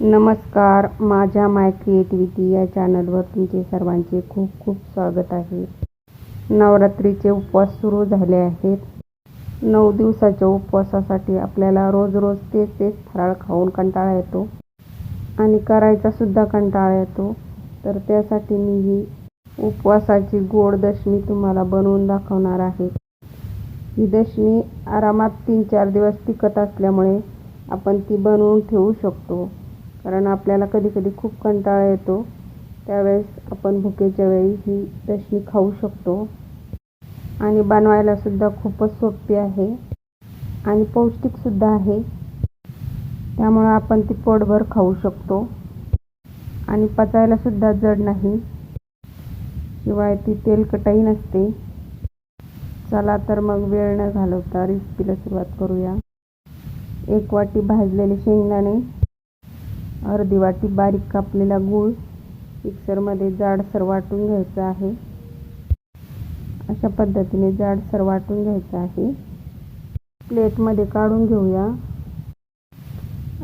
नमस्कार माझ्या माय क्रिएटिव्हिटी या चॅनलवर तुमचे सर्वांचे खूप खूप स्वागत आहे. नवरात्रीचे उपवास सुरू झाले आहेत. नऊ दिवसाच्या उपवासासाठी आपल्याला रोज रोज तेच तेच फराळ खाऊन कंटाळा येतो आणि करायचासुद्धा कंटाळा येतो. तर त्यासाठी मी ही उपवासाची गोड दशमी तुम्हाला बनवून दाखवणार आहे. ही दशमी आरामात तीन चार दिवस टिकत असल्यामुळे आपण ती बनवून ठेवू शकतो. कारण आपल्याला कधी कधी खूप कंटाळा येतो. त्यावेळेस आपण भुकेच्या वेळी ही दशमी खाऊ शकतो. आणि बनवायलासुद्धा खूपच सोपी आहे. आणि पौष्टिकसुद्धा आहे. त्यामुळं आपण ती पोटभर खाऊ शकतो. आणि पचायलासुद्धा जड नाही. शिवाय ती तेलकटही नसते. चला तर मग वेळ न घालवता रेसिपीला सुरुवात करूया. एक वाटी भाजलेले शेंगदाणे अर्धी वाटी बारीक कापलेला गूळ मिक्सरमध्ये जाडसर वाटून घ्यायचं आहे. अशा पद्धतीने जाडसर वाटून घ्यायचं आहे. प्लेटमध्ये काढून घेऊया.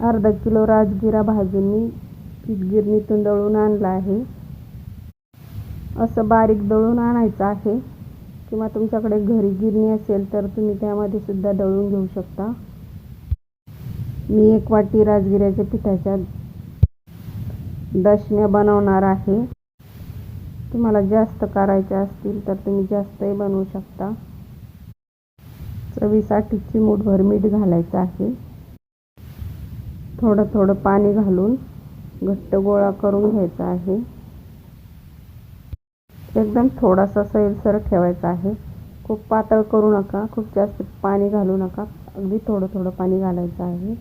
अर्धा किलो राजगिरा भाजून मी गिरणीतून दळून आणला आहे. असं बारीक दळून आणायचं आहे. किंवा तुमच्याकडे घरी गिरणी असेल तर तुम्ही त्यामध्ये सुद्धा दळून घेऊ शकता. मी एक वाटी राजगिऱ्याच्या पिठाच्या दशम्या बनवणार आहे. तुम्हाला जास्त करायच्या असतील तर तुम्ही जास्तही बनवू शकता. चवीसाठी चिमूटभर मीठ घालायचं आहे. थोडं थोडं पाणी घालून घट्ट गोळा करून घ्यायचा आहे. एकदम थोडासा सैलसर ठेवायचा आहे. खूप पातळ करू नका खूप जास्त पाणी घालू नका. अगदी थोडं थोडं पाणी घालायचं आहे.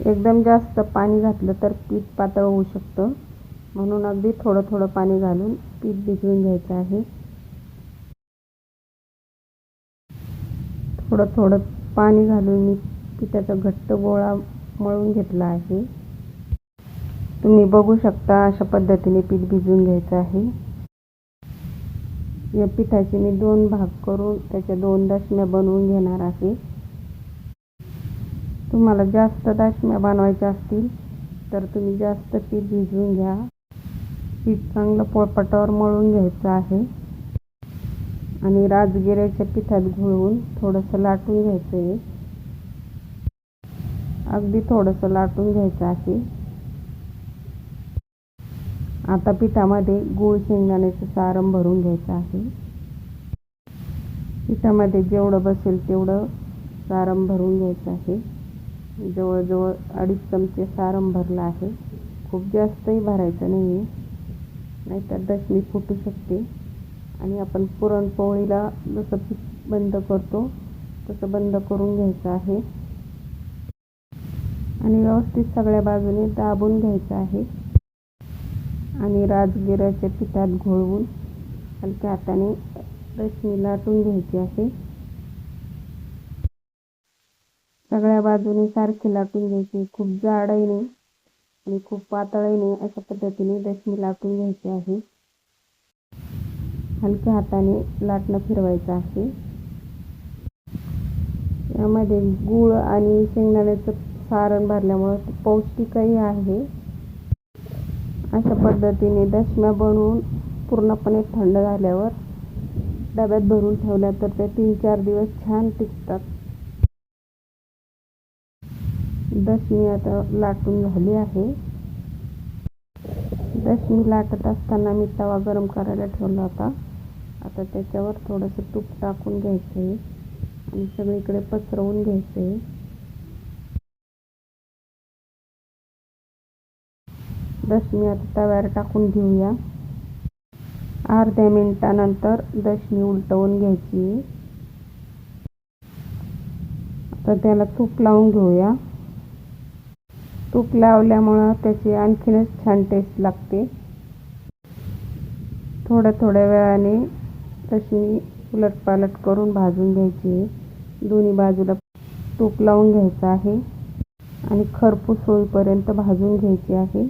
एकदम जास्त पाणी घातलं तर पीठ पातळ होऊ शकतं. म्हणून अगदी थोडं थोडं पाणी घालून पीठ भिजवून घ्यायचं आहे. थोडं थोडं पाणी घालून मी पिठाचा घट्ट गोळा मळून घेतला आहे. तुम्ही बघू शकता अशा पद्धतीने पीठ भिजवून घ्यायचं आहे. या पिठाचे मी दोन भाग करून त्याच्या दोन दशम्या बनवून घेणार आहे. तुम्हाला जास्त दाशम्या बनवायच्या असतील तर तुम्ही जास्त पीठ भिजवून घ्या. पीठ चांगलं पोळपाटावर मळून घ्यायचं आहे. आणि राजगिऱ्याच्या पिठात घोळवून थोडंसं लाटून घ्यायचं आहे अगदी थोडंसं लाटून घ्यायचं आहे. आता पिठामध्ये गूळ शेंगदाण्याचं सारण भरून घ्यायचं आहे. पिठामध्ये जेवढं बसेल तेवढं सारम भरून घ्यायचं आहे. जवळजवळ अडीच चमचे सारण भरलं आहे. खूप जास्तही भरायचं नाही आहे नाहीतर दशमी फुटू शकते. आणि आपण पुरणपोळीला जसं पीठ बंद करतो तसं बंद करून घ्यायचं आहे. आणि व्यवस्थित सगळ्या बाजूने दाबून घ्यायचं आहे. आणि राजगिराच्या पिठात घोळवून हलक्या हाताने दशमी लाटून घ्यायची आहे. सगळ्या बाजूने सारखी लाटून घ्यायची. खूप जाडही नाही आणि खूप पातळही नाही अशा पद्धतीने दशमी लाटून घ्यायची आहे. हलक्या हाताने लाटणं फिरवायचं आहे. यामध्ये गूळ आणि शेंगदाण्याचं सारण भरल्यामुळं पौष्टिकही आहे. अशा पद्धतीने दशम्या बनवून पूर्णपणे थंड झाल्यावर डब्यात भरून ठेवल्या तर त्या तीन चार दिवस छान टिकतात. दशमी आता लाटून झाली आहे. दशमी लाटत असताना मी तवा गरम करायला ठेवला होता. आता त्याच्यावर थोडंसं तूप टाकून घ्यायचं आहे आणि सगळीकडे पसरवून घ्यायचं आहे दशमी आता तव्यावर टाकून घेऊया. अर्ध्या मिनिटानंतर दशमी उलटवून घ्यायची. आता त्याला तूप लावून घेऊया. तूप लावल्यामुळं त्याची आणखीनच छान टेस्ट लागते. थोड्या थोड्या वेळाने तशी उलटपालट करून भाजून घ्यायची दोन्ही बाजूला तूप लावून घ्यायचं आहे आणि खरपूस होईपर्यंत भाजून घ्यायची आहे.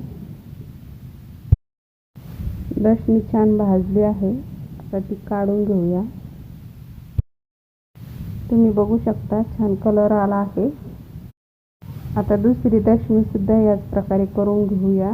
दशमी छान भाजली आहे. आता ती काढून घेऊया. तुम्ही बघू शकता छान कलर आला आहे. आता दुसरी दशमी सुद्धा याच प्रकारे करून घेऊया.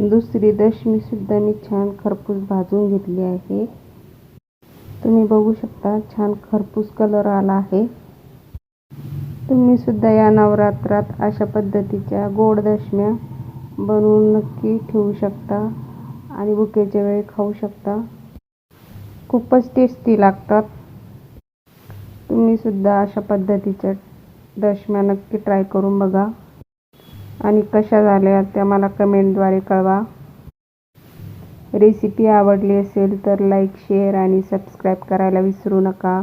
दुसरी दशमी सुद्धा मी छान खरपूस भाजून घेतली आहे. तुम्ही बघू शकता छान खरपूस कलर आला आहे. तुम्ही सुद्धा या नवरात्रात अशा पद्धतीच्या गोड दशम्या बनवून नक्की ठेवू शकता आणि बुकेच्या वेळी खाऊ शकता. खूपच टेस्टी लागतात. तुम्ही सुद्धा अशा पद्धतीच्या दशम्या नक्की ट्राय करून बघा. आणि कशा झाल्या त्या मला कमेंटद्वारे कळवा. रेसिपी आवडली असेल तर लाईक शेअर आणि सबस्क्राईब करायला विसरू नका.